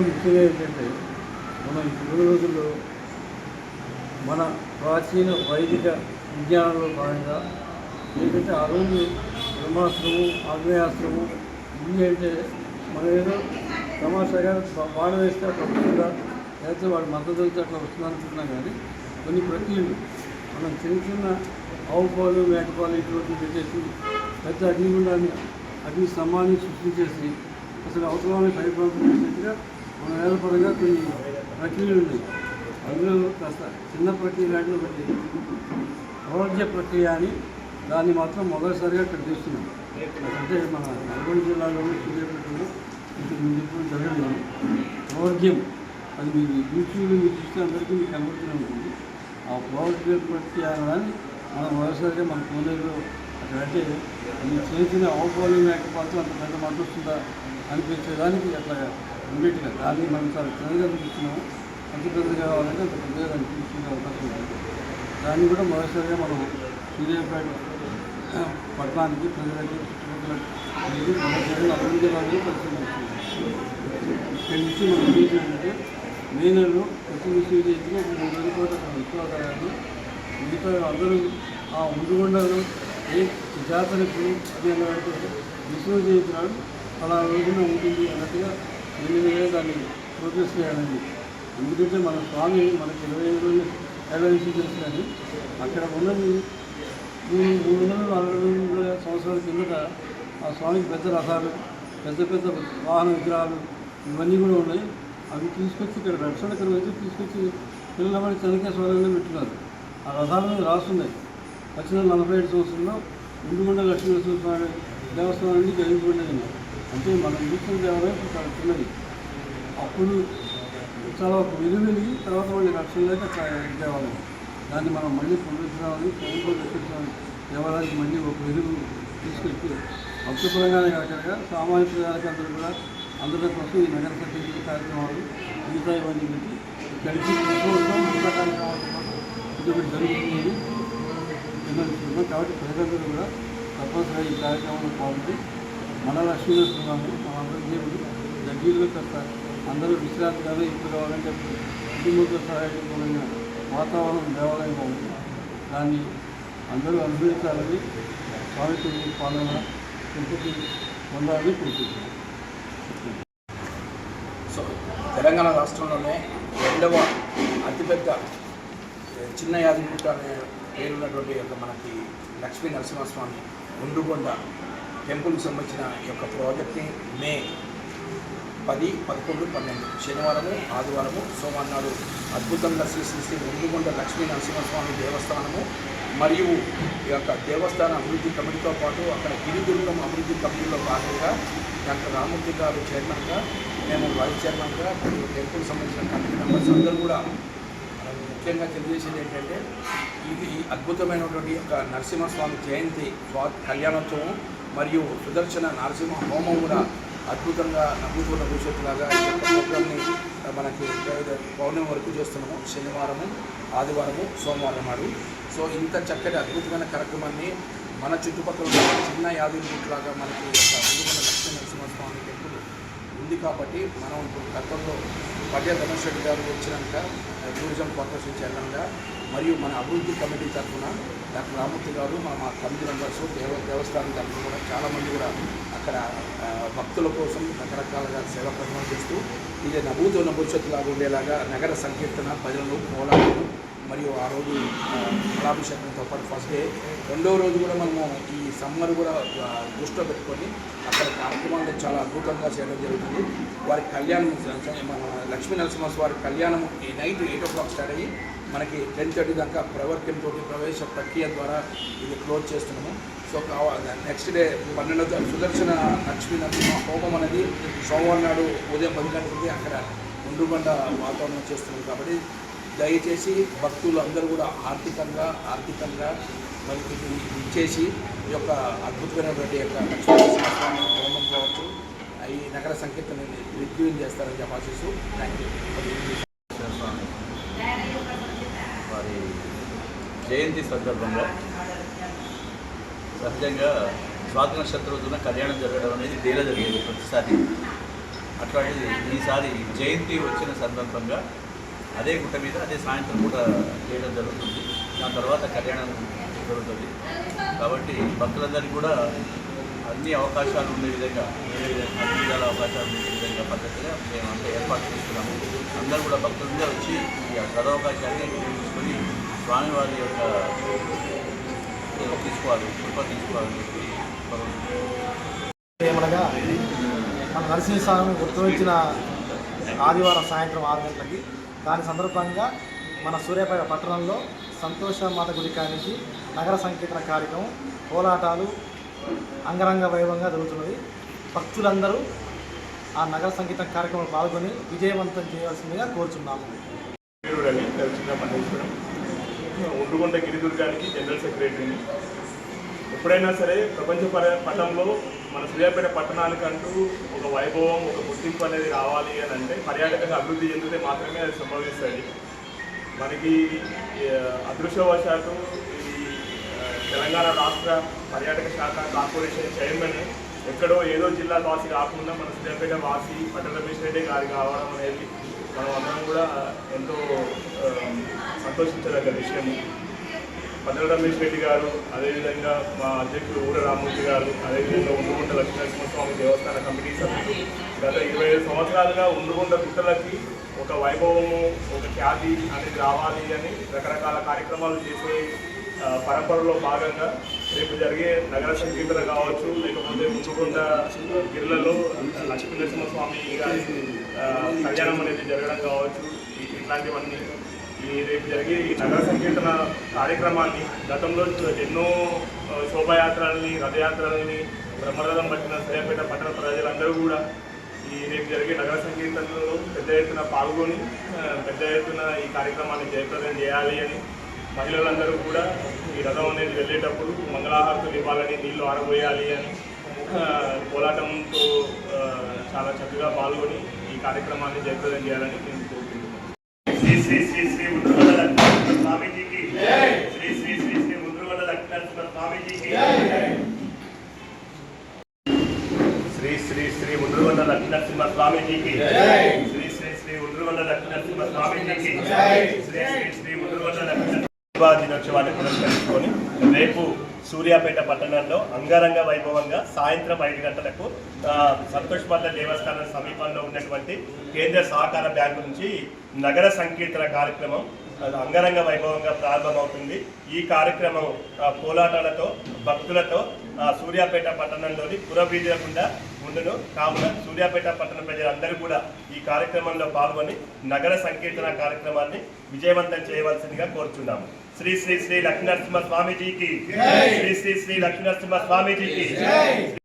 ముఖ్యంగా ఏంటంటే మనం ఈ రోజుల్లో మన ప్రాచీన వైదిక విజ్ఞానంలో భాగంగా ఏంటంటే ఆ రోజు బ్రహ్మాస్త్రము ఆగ్నేయాస్త్రము ఇవి అంటే మనం ఏదో తమాషాగా వాడ వేస్తే అట్లా వస్తుందా? లేకపోతే వాడు మద్దతు అయితే అట్లా వస్తుందా అనుకుంటున్నాం కానీ కొన్ని ప్రక్రియలు మనం చిన్న చిన్న ఆవు పాలు మేకపాలు ఇటువంటి పెట్టేసి పెద్ద అగ్నిగుండాన్ని అగ్ని స్తంభాన్ని సృష్టించేసి అసలు అవసరాన్ని పరిపాలన చేసినట్టుగా మన వేదపరంగా కొన్ని ప్రక్రియలు ఉన్నాయి. అందులో కాస్త చిన్న ప్రక్రియ లాంటిది ఒకటి. ప్రవర్జ్య ప్రక్రియ అని దాన్ని మాత్రం మొదటిసారిగా ఇక్కడ చేస్తున్నాం. అంటే మన నల్గొండ జిల్లాలోని సూర్యాపేటలో ఇంతకు మేము ఎప్పుడు జరగడం ప్రవర్జ్యం అది మీకు యూట్యూబ్లో మీరు చూస్తే అందరికీ మీకు కనబడుతూనే ఉంటుంది. ఆ ప్రవర్జ్య ప్రక్రియ అని మనం మొదటిసారిగా మన కోనేరులో అక్కడంటే అంటే చేసిన చిన్న లేకపోతే అంత పెద్ద మంట వస్తుందా అనిపించేదానికి అట్లా ఉండేట్టుగా దాన్ని మనం చాలా చిన్నగా చూపిస్తున్నాము అంత పెద్దది కావాలంటే అంత పెద్దగా దాన్ని అవకాశం ఉంది దాన్ని కూడా మొదటిసారిగా మనం సూర్యాపేట పట్టణానికి ప్రజలకి చుట్టుపక్కల అనేది మొదటిసారిగా అభివృద్ధి జిల్లాలో పరిశీలిస్తున్నాం ఇక్కడి నుంచి మనం ఉద్దేశం ఏంటంటే మే నెలలో ప్రతి విశ్వవిద్యాలయంలో ఒక మూడు రోజుల కోట్ల అక్కడ విశ్వాసాలు మిగతా అందరూ ఆ ఉండుగొండలు ఏ జాతరకు ఇప్పుడు అది అలా రోజున ఉంటుంది అన్నట్టుగా దాన్ని ప్రోగ్రెస్ చేయాలండి. ఎందుకంటే మన స్వామి మనకి ఇరవై ఐదు రోజులు ఏళ్ళ కానీ అక్కడ ఉన్నది మూడు మూడు వందల నలభై వందల సంవత్సరాల కిందట ఆ స్వామికి పెద్ద రథాలు పెద్ద పెద్ద వాహన విగ్రహాలు ఇవన్నీ కూడా ఉన్నాయి. అవి తీసుకొచ్చి ఇక్కడ రక్షణ ఇక్కడ వచ్చి తీసుకొచ్చి పిల్లలమని చనికే పెట్టినారు. ఆ రథాల మీద రాస్తున్నాయి. వచ్చిన నలభై ఏడు సంవత్సరంలో ఇందుగుండ లక్ష్మీనరసింహ స్వామి దేవస్థానం నుండి జరిగిపోయినది అంటే మనం చూసిన దేవాలయం చాలా చిన్నది అప్పుడు చాలా ఒక వెలుగు వెలిగి తర్వాత మళ్ళీ రక్షణ లేక దేవాలయం దాన్ని మనం మళ్ళీ పునరుద్ధరించాలని ప్రభుత్వం రక్షించాలని దేవాలయానికి మళ్ళీ ఒక వెలుగు తీసుకొచ్చి భక్తపరంగానే కాకుండా సామాజిక కార్యకర్తలు కూడా అందరి కోసం ఈ నగర సర్టిఫికేట్ కార్యక్రమాలు మిగతా ఇవన్నీ పెట్టి కలిసి ప్రభుత్వం మిగతా కార్యక్రమాలతో పాటు జరుగుతుంది నిర్ణయించుకున్నాం కాబట్టి ప్రజలందరూ కూడా తప్పనిసరిగా ఈ కార్యక్రమంలో పాల్గొని మన లక్ష్మీనరసింహాన్ని మనందరం దేవుడు దగ్గరలో కాస్త అందరూ విశ్రాంతి కాదు ఇప్పుడు కావాలంటే కుటుంబంతో సహాయకమైన వాతావరణం దేవాలయంగా ఉంది దాన్ని అందరూ అనుభవించాలని స్వామికి పాలన తిరుపతి పొందాలని కోరుకుంటున్నాను. సో తెలంగాణ రాష్ట్రంలోనే రెండవ అతిపెద్ద చిన్న యాదగిరిగుట్ట అనే పేరున్నటువంటి యొక్క మనకి లక్ష్మీ నరసింహస్వామి ఉండుగొండ టెంపుల్కి సంబంధించిన ఈ యొక్క ప్రాజెక్ట్ని మే పది పదకొండు పన్నెండు శనివారము ఆదివారము సోమవారం నాడు అద్భుతంగా శ్రీ శ్రీ శ్రీ లక్ష్మీ నరసింహస్వామి దేవస్థానము మరియు ఈ యొక్క దేవస్థాన అభివృద్ధి కమిటీతో పాటు అక్కడ గిరిదుర్గం అభివృద్ధి కమిటీలో భాగంగా డాక్టర్ రామూర్తి గారు చైర్మన్గా మేము వైస్ చైర్మన్గా మరియు టెంపుల్ సంబంధించిన కమిటీ మెంబర్స్ అందరూ కూడా ముఖ్యంగా తెలియజేసేది ఏంటంటే ఇది అద్భుతమైనటువంటి యొక్క నరసింహస్వామి జయంతి స్వా కళ్యాణోత్సవం మరియు సుదర్శన నరసింహ హోమం కూడా అద్భుతంగా నమ్ముతున్న భవిష్యత్తులాగా ఈ యొక్క ప్రోగ్రామ్ని మనకి పౌర్ణమి వరకు చేస్తున్నాము. శనివారము ఆదివారము సోమవారం నాడు. సో ఇంత చక్కటి అద్భుతమైన కార్యక్రమాన్ని మన చుట్టుపక్కల ఉన్న చిన్న యాదగిరిలాగా మనకి అద్భుతమైన లక్ష్మీ నరసింహస్వామి టెంపుల్ ఉంది కాబట్టి మనం ఇప్పుడు గతంలో పట్య రమేష్ రెడ్డి గారు వచ్చినాక టూరిజం కార్పొరేషన్ చైర్మన్గా మరియు మన అభివృద్ధి కమిటీ తరఫున డాక్టర్ రామూర్తి గారు మా మా కమిటీ మెంబర్స్ దేవ దేవస్థానం తరఫున కూడా చాలామంది కూడా అక్కడ భక్తుల కోసం రకరకాలుగా సేవా ప్రకటన చేస్తూ ఇది నభూతున్న భవిష్యత్తులాగా ఉండేలాగా నగర సంకీర్తన భజనలు కోలాటలు మరియు ఆ రోజు కళాభిషేకంతో పాటు ఫస్ట్ డే. రెండో రోజు కూడా మనము ఈ సమ్మర్ కూడా దృష్టిలో పెట్టుకొని అక్కడ కార్యక్రమాలు చాలా అద్భుతంగా చేయడం జరుగుతుంది. వారి కళ్యాణం మన లక్ష్మీ నరసింహస్ వారి కళ్యాణం ఈ night eight o'clock start అయ్యి మనకి టెన్ థర్టీ దాకా తోటి ప్రవేశ ప్రక్రియ ద్వారా ఇది క్లోజ్ చేస్తున్నాము. సో నెక్స్ట్ డే పన్నెండో తారీఖు సుదర్శన లక్ష్మీ నరసింహ హోమం అనేది సోమవారం నాడు ఉదయం పది గంటలకి అక్కడ ఉండుబండ వాతావరణం చేస్తున్నాం కాబట్టి దయచేసి భక్తులు అందరూ కూడా ఆర్థికంగా ఆర్థికంగా మనకి ఇచ్చేసి ఈ యొక్క అద్భుతమైనటువంటి యొక్క లక్ష్మీ హోమం కావచ్చు ఈ నగర సంకీర్తనని రివ్యూన్ చేస్తారని చెప్పి ఆశిస్తూ థ్యాంక్ యూ స్వామి వారి జయంతి సందర్భంగా సహజంగా స్వాతి నక్షత్ర కళ్యాణం జరగడం అనేది డేలా జరిగేది ప్రతిసారి. అట్లాంటిది ఈసారి జయంతి వచ్చిన సందర్భంగా అదే గుట్ట మీద అదే సాయంత్రం కూడా చేయడం జరుగుతుంది. దాని తర్వాత కళ్యాణం జరుగుతుంది. కాబట్టి భక్తులందరికీ కూడా అన్ని అవకాశాలు ఉండే విధంగా అన్ని విధాల అవకాశాలు ఉండే విధంగా పద్ధతిగా మేము అంతా ఏర్పాటు చేస్తున్నాము అందరూ కూడా భక్తులందరూ వచ్చి ఈ సదవకాశాన్ని చూసుకొని స్వామివారి యొక్క తీసుకోవాలి కృప తీసుకోవాలని చెప్పి. ఏమనగా మన నరసింహస్వామి ఉద్భవించిన ఆదివారం సాయంత్రం ఆరు గంటలకి దాని సందర్భంగా మన సూర్యాపేట పట్టణంలో సంతోష మాత గుడి కానించి నగర సంకీర్తన కార్యక్రమం కోలాటాలు అంగరంగ వైభవంగా జరుగుతున్నది భక్తులందరూ ఆ నగర సంగీతం కార్యక్రమంలో పాల్గొని విజయవంతం చేయవలసిందిగా కోరుచున్నాము ఒడ్డుగొండ గిరిదుర్గానికి జనరల్ సెక్రటరీని ఎప్పుడైనా సరే ప్రపంచ పటంలో మన సూర్యాపేట పట్టణానికంటూ ఒక వైభవం ఒక గుర్తింపు అనేది రావాలి అని అంటే పర్యాటకంగా అభివృద్ధి చెందితే మాత్రమే అది సంభవిస్తుంది. మనకి అదృష్టవశాత్తు ఈ తెలంగాణ రాష్ట్ర పర్యాటక శాఖ కార్పొరేషన్ చైర్మన్ ఎక్కడో ఏదో జిల్లా వాసి కాకుండా మన సూర్యాపేట వాసి పట్టణ రమేష్ రెడ్డి గారి కావడం అనేది మనం అందరం కూడా ఎంతో సంతోషించదగ్గ విషయము పల్లెల రమేష్ రెడ్డి గారు అదేవిధంగా మా అధ్యక్షుడు ఊర రామూర్తి గారు అదేవిధంగా ఉండుగుంట లక్ష్మీనరసింహస్వామి దేవస్థాన కమిటీ సభ్యులు. గత ఇరవై ఐదు సంవత్సరాలుగా ఉండుగుంట గుట్టలకి ఒక వైభవము ఒక ఖ్యాతి అనేది రావాలి అని రకరకాల కార్యక్రమాలు చేసే పరంపరలో భాగంగా రేపు జరిగే నగర సంకీర్తన కావచ్చు లేకపోతే ఉండుగుంట గిరిలలో లక్ష్మీ నరసింహస్వామి గారి కళ్యాణం అనేది జరగడం కావచ్చు ఇట్లాంటివన్నీ ఈ రేపు జరిగే ఈ నగర సంకీర్తన కార్యక్రమాన్ని గతంలో ఎన్నో ఆ, శోభాయాత్రల్ని రథయాత్రల్ని బ్రహ్మరథం పట్టిన సూర్యాపేట పట్టణ ప్రజలందరూ కూడా ఈ రేపు జరిగే నగర సంకీర్తనలో పెద్ద ఎత్తున పాల్గొని పెద్ద ఎత్తున ఈ కార్యక్రమాన్ని జయప్రదం చేయాలి అని మహిళలందరూ కూడా ఈ రథం అనేది వెళ్ళేటప్పుడు మంగళాహారతులు ఇవ్వాలని నీళ్ళు ఆరబోయాలి అని కోలాటంతో చాలా చక్కగా పాల్గొని ఈ కార్యక్రమాన్ని జయప్రదం చేయాలని శ్రీ శ్రీ శ్రీ శ్రీ ముద్రగడ లక్ష్మణ స్వామీజీకి శ్రీ శ్రీ శ్రీ శ్రీ ముద్రగడ లక్ష్మణ స్వామీజీకి శ్రీ శ్రీ శ్రీ లక్ష్మీనరసింహ స్వామీజీకి శ్రీ శ్రీ శ్రీ ముద్రగొండ లక్ష్మీనరసింహ స్వామీజీకి శ్రీ శ్రీ శ్రీ ముద్రగొండ లక్ష్మీ దినోత్సవాన్ని పురస్కరించుకొని రేపు సూర్యాపేట పట్టణంలో అంగరంగ వైభవంగా సాయంత్రం ఐదు గంటలకు సంతోష్ మాత దేవస్థానం సమీపంలో ఉన్నటువంటి కేంద్ర సహకార బ్యాంకు నుంచి నగర సంకీర్తన కార్యక్రమం అంగరంగ వైభవంగా ప్రారంభమవుతుంది. ఈ కార్యక్రమం కోలాటాలతో భక్తులతో సూర్యాపేట పట్టణంలోని పురవీధుల గుండా ఉండును. కావున సూర్యాపేట పట్టణ ప్రజలందరూ కూడా ఈ కార్యక్రమంలో పాల్గొని నగర సంకీర్తన కార్యక్రమాన్ని విజయవంతం చేయవలసిందిగా కోరుచున్నాము. శ్రీ శ్రీ శ్రీ లక్ష్మీనరసింహ స్వామీజీకి శ్రీ శ్రీ శ్రీ లక్ష్మీనరసింహ స్వామీజీకి